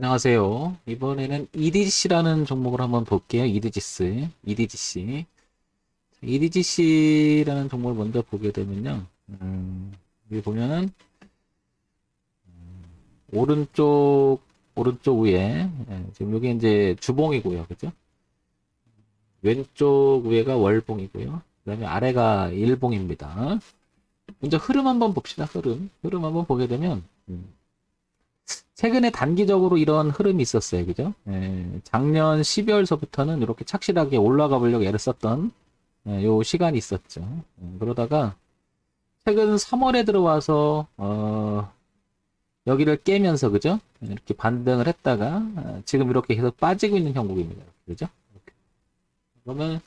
안녕하세요. 이번에는 EDGC라는 종목을 한번 볼게요. EDGC, EDGC. EDGC라는 종목을 먼저 보게 되면요. 음, 여기 보면은 음, 오른쪽 오른쪽 위에 예, 지금 여기 이제 주봉이고요, 그죠? 왼쪽 위에가 월봉이고요. 그 다음에 아래가 일봉입니다. 먼저 흐름 한번 봅시다. 흐름 흐름 한번 보게 되면. 음, 최근에 단기적으로 이런 흐름이 있었어요. 그죠? 예, 작년 12월서부터는 이렇게 착실하게 올라가 보려고 애를 썼던 예, 요 시간이 있었죠. 예, 그러다가 최근 3월에 들어와서 어, 여기를 깨면서 그죠? 예, 이렇게 반등을 했다가 어, 지금 이렇게 계속 빠지고 있는 형국입니다. 그죠? 이렇게. 그러면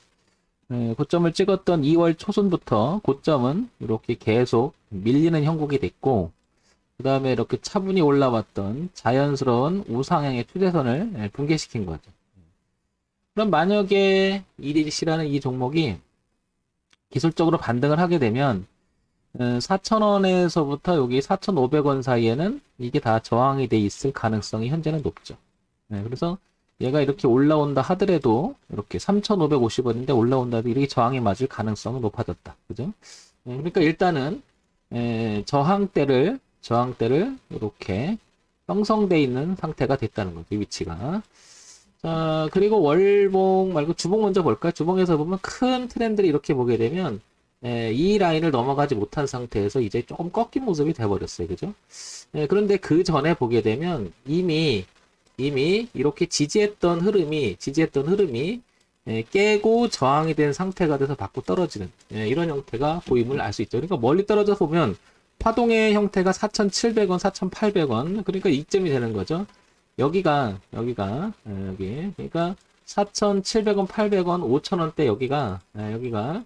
예, 고점을 찍었던 2월 초순부터 고점은 이렇게 계속 밀리는 형국이 됐고 그 다음에 이렇게 차분히 올라왔던 자연스러운 우상향의 추세선을 예, 붕괴시킨 거죠. 그럼 만약에 EDC라는 이 종목이 기술적으로 반등을 하게 되면 4,000원에서부터 여기 4,500원 사이에는 이게 다 저항이 돼 있을 가능성이 현재는 높죠. 네, 그래서 얘가 이렇게 올라온다 하더라도 이렇게 3,550원인데 올라온다 도 이렇게 저항이 맞을 가능성은 높아졌다. 그죠? 네, 그러니까 일단은 에, 저항대를 저항대를 이렇게 형성돼 있는 상태가 됐다는 거죠. 이 위치가. 자, 그리고 월봉 말고 주봉 먼저 볼까요? 주봉에서 보면 큰 트렌드를 이렇게 보게 되면 에, 이 라인을 넘어가지 못한 상태에서 이제 조금 꺾인 모습이 돼버렸어요. 그죠? 에, 그런데 그 전에 보게 되면 이미 이미 이렇게 지지했던 흐름이 지지했던 흐름이 에, 깨고 저항이 된 상태가 돼서 받고 떨어지는 에, 이런 형태가 보임을 알 수 있죠. 그러니까 멀리 떨어져 보면 파동의 형태가 4,700원, 4,800원. 그러니까 이점이 되는 거죠. 여기가, 여기가, 에, 여기. 그러니까 4,700원, 800원, 5,000원대 여기가, 에, 여기가,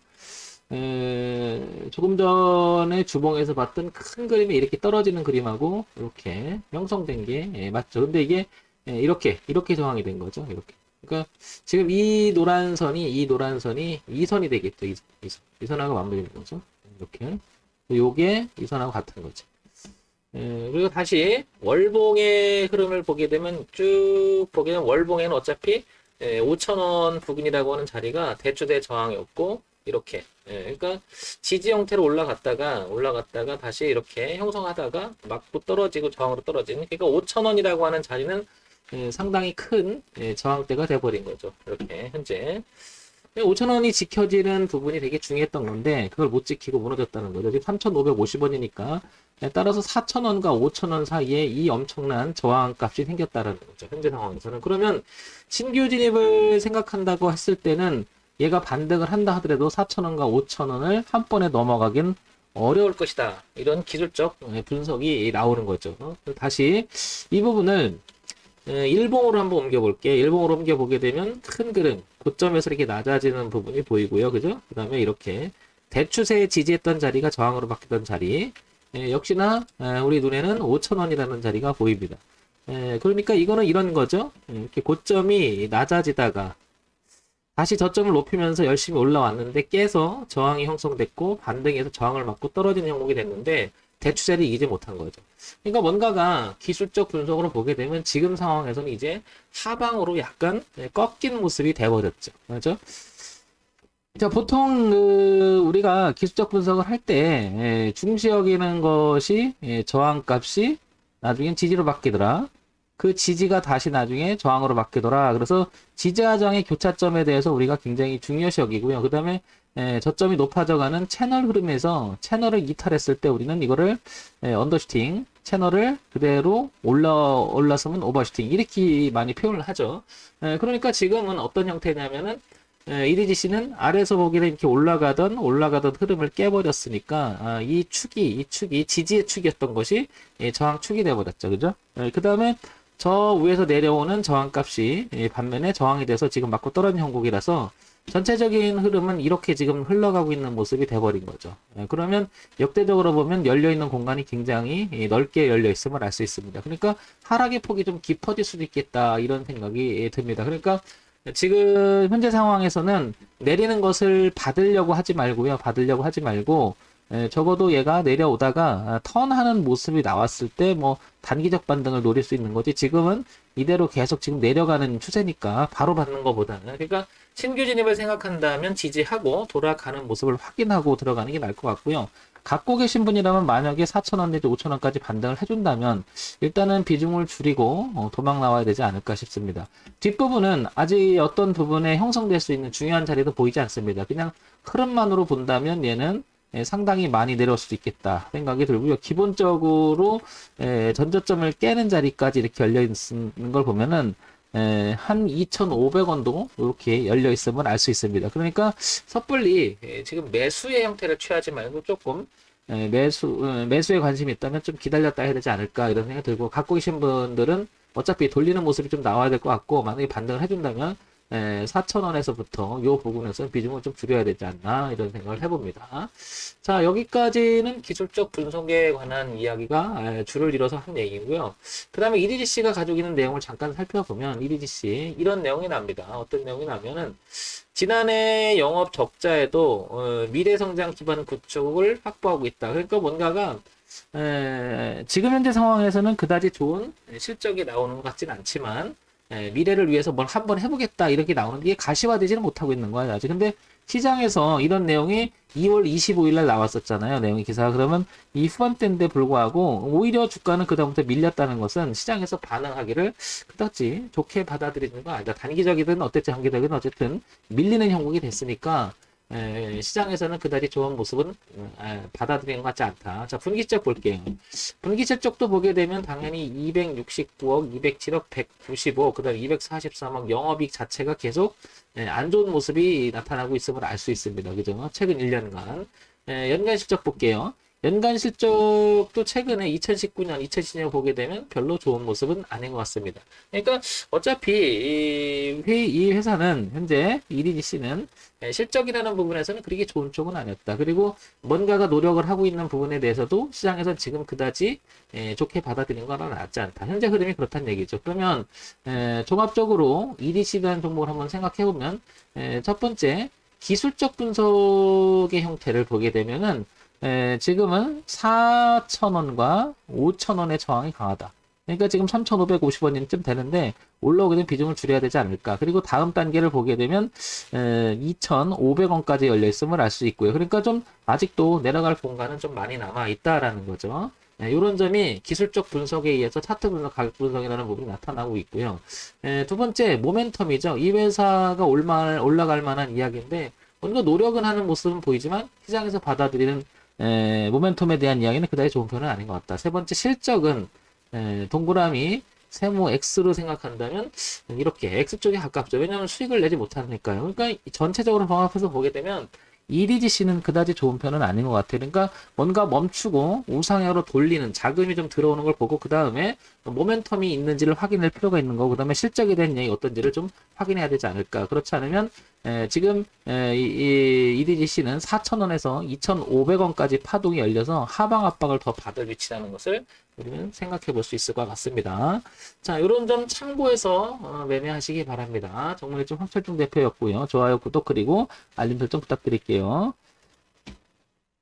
에, 조금 전에 주봉에서 봤던 큰 그림이 이렇게 떨어지는 그림하고 이렇게 형성된 게 에, 맞죠. 근데 이게 에, 이렇게, 이렇게 저항이 된 거죠. 이렇게. 그러니까 지금 이 노란 선이, 이 노란 선이 이 선이 되겠죠. 이, 이 선. 이 선하고 맞물리는 거죠. 이렇게. 요게 이 선하고 같은 거죠. 예, 그리고 다시 월봉의 흐름을 보게 되면 쭉 보게 되면 월봉에는 어차피 예, 5천원 부근이라고 하는 자리가 대추대 저항이었고 이렇게 예, 그러니까 지지 형태로 올라갔다가 올라갔다가 다시 이렇게 형성하다가 맞고 떨어지고 저항으로 떨어지는 그러니까 5천원이라고 하는 자리는 예, 상당히 큰 예, 저항대가 돼버린 거죠. 이렇게 현재 5,000원이 지켜지는 부분이 되게 중요했던 건데 그걸 못 지키고 무너졌다는 거죠. 지금 3,550원이니까 따라서 4,000원과 5,000원 사이에 이 엄청난 저항값이 생겼다는 거죠. 현재 상황에서는. 그러면 신규 진입을 생각한다고 했을 때는 얘가 반등을 한다 하더라도 4,000원과 5,000원을 한 번에 넘어가긴 어려울 것이다. 이런 기술적 분석이 나오는 거죠. 다시 이 부분을 예, 일봉으로 한번 옮겨볼게. 일봉으로 옮겨보게 되면 큰 그림, 고점에서 이렇게 낮아지는 부분이 보이고요. 그죠? 그 다음에 이렇게 대추세에 지지했던 자리가 저항으로 바뀌던 자리. 예, 역시나 예, 우리 눈에는 5천원이라는 자리가 보입니다. 예, 그러니까 이거는 이런 거죠. 예, 이렇게 고점이 낮아지다가 다시 저점을 높이면서 열심히 올라왔는데 깨서 저항이 형성됐고 반등해서 저항을 맞고 떨어지는 형국이 됐는데 대추세를 이기지 못한 거죠. 그러니까 뭔가가 기술적 분석으로 보게 되면 지금 상황에서는 이제 하방으로 약간 꺾인 모습이 돼버렸죠. 그렇죠? 자, 보통 그 우리가 기술적 분석을 할 때 중시 여기는 것이 예, 저항값이 나중엔 지지로 바뀌더라. 그 지지가 다시 나중에 저항으로 바뀌더라. 그래서 지지와 저항의 교차점에 대해서 우리가 굉장히 중요시 여기고요. 그 다음에 예, 저점이 높아져가는 채널 흐름에서 채널을 이탈했을 때 우리는 이거를 예, 언더슈팅 채널을 그대로 올라 올라서면 오버슈팅 이렇게 많이 표현을 하죠. 예, 그러니까 지금은 어떤 형태냐면은 예, EDGC는 아래에서 보기에는 이렇게 올라가던 올라가던 흐름을 깨버렸으니까 아, 이 축이 이 축이 지지의 축이었던 것이 예, 저항 축이 돼버렸죠, 그죠? 예, 그 다음에 저 위에서 내려오는 저항값이 예, 반면에 저항이 돼서 지금 맞고 떨어진 형국이라서 전체적인 흐름은 이렇게 지금 흘러가고 있는 모습이 돼버린 거죠. 예, 그러면 역대적으로 보면 열려있는 공간이 굉장히 예, 넓게 열려있음을 알 수 있습니다. 그러니까 하락의 폭이 좀 깊어질 수도 있겠다 이런 생각이 예, 듭니다. 그러니까 지금 현재 상황에서는 내리는 것을 받으려고 하지 말고요. 받으려고 하지 말고 에, 적어도 얘가 내려오다가 아, 턴하는 모습이 나왔을 때 뭐 단기적 반등을 노릴 수 있는 거지 지금은 이대로 계속 지금 내려가는 추세니까 바로 받는 것보다는 그러니까 신규 진입을 생각한다면 지지하고 돌아가는 모습을 확인하고 들어가는 게 나을 것 같고요. 갖고 계신 분이라면 만약에 4,000원 내지 5,000원까지 반등을 해준다면 일단은 비중을 줄이고 어, 도망 나와야 되지 않을까 싶습니다. 뒷부분은 아직 어떤 부분에 형성될 수 있는 중요한 자리도 보이지 않습니다. 그냥 흐름만으로 본다면 얘는 예, 상당히 많이 내려올 수도 있겠다 생각이 들고요. 기본적으로 예, 전저점을 깨는 자리까지 이렇게 열려 있는 걸 보면은 예, 한 2,500원도 이렇게 열려 있음을 알 수 있습니다. 그러니까 섣불리 예, 지금 매수의 형태를 취하지 말고 조금 예, 매수 어, 매수에 관심이 있다면 좀 기다렸다 해야 되지 않을까 이런 생각이 들고 갖고 계신 분들은 어차피 돌리는 모습이 좀 나와야 될 것 같고 만약에 반등을 해준다면 예, 4,000원에서부터 요 부분에서 비중을 좀 줄여야 되지 않나 이런 생각을 해봅니다. 자 여기까지는 기술적 분석에 관한 이야기가 예, 줄을 이뤄서 한 얘기고요. 그 다음에 EDGC가 가지고 있는 내용을 잠깐 살펴보면 EDGC 이런 내용이 납니다. 어떤 내용이 나면은 지난해 영업 적자에도 어, 미래 성장 기반 구축을 확보하고 있다. 그러니까 뭔가가 에, 지금 현재 상황에서는 그다지 좋은 실적이 나오는 것 같지는 않지만 에, 미래를 위해서 뭘 한번 해보겠다 이렇게 나오는 게 가시화되지는 못하고 있는 거예요 아직. 근데 시장에서 이런 내용이 2월 25일 날 나왔었잖아요. 내용이 기사가. 그러면 이 후반대인데 불구하고 오히려 주가는 그다음부터 밀렸다는 것은 시장에서 반응하기를 그다지 좋게 받아들이는 거 아니다. 단기적이든 어쨌든 장기적이든 어쨌든 밀리는 형국이 됐으니까 에, 시장에서는 그다지 좋은 모습은 에, 받아들이는 것 같지 않다. 자, 분기점 볼게요. 분기점 쪽도 보게 되면 당연히 269억, 207억, 195, 그 다음 243억 영업이익 자체가 계속 예, 안 좋은 모습이 나타나고 있음을 알 수 있습니다. 그죠? 최근 1년간. 예, 연간 실적 볼게요. 연간 실적도 최근에 2019년, 2010년 보게 되면 별로 좋은 모습은 아닌 것 같습니다. 그러니까 어차피 이, 회사는 현재 EDGC는 예, 실적이라는 부분에서는 그렇게 좋은 쪽은 아니었다. 그리고 뭔가가 노력을 하고 있는 부분에 대해서도 시장에서 지금 그다지 예, 좋게 받아들이는 건 낫지 않다. 현재 흐름이 그렇다는 얘기죠. 그러면 에, 종합적으로 EDC라는 종목을 한번 생각해 보면 첫 번째 기술적 분석의 형태를 보게 되면은 에, 지금은 4,000원과 5,000원의 저항이 강하다. 그러니까 지금 3,550원쯤 되는데 올라오게 되면 비중을 줄여야 되지 않을까. 그리고 다음 단계를 보게 되면 2,500원까지 열려 있음을 알 수 있고요. 그러니까 좀 아직도 내려갈 공간은 좀 많이 남아 있다라는 거죠. 이런 점이 기술적 분석에 의해서 차트 분석, 가격 분석이라는 부분이 나타나고 있고요. 에, 두 번째, 모멘텀이죠. 이 회사가 올말, 올라갈 만한 이야기인데, 뭔가 노력은 하는 모습은 보이지만, 시장에서 받아들이는 에, 모멘텀에 대한 이야기는 그다지 좋은 편은 아닌 것 같다. 세 번째, 실적은 에, 동그라미 세모 X로 생각한다면 이렇게 X 쪽에 가깝죠. 왜냐하면 수익을 내지 못하니까요. 그러니까 전체적으로 종합해서 보게 되면 EDGC는 그다지 좋은 편은 아닌 것 같아요. 그러니까 뭔가 멈추고 우상향으로 돌리는 자금이 좀 들어오는 걸 보고 그 다음에 모멘텀이 있는지를 확인할 필요가 있는 거고 그 다음에 실적에 대한 얘기 어떤지를 좀 확인해야 되지 않을까. 그렇지 않으면 에, 지금 에, 이, 이 EDGC는 4,000원에서 2,500원까지 파동이 열려서 하방 압박을 더 받을 위치라는 것을 우리는 생각해 볼 수 있을 것 같습니다. 자, 이런 점 참고해서 어, 매매하시기 바랍니다. 정말 좀 황철중 대표였고요. 좋아요, 구독 그리고 알림 설정 부탁드릴게요.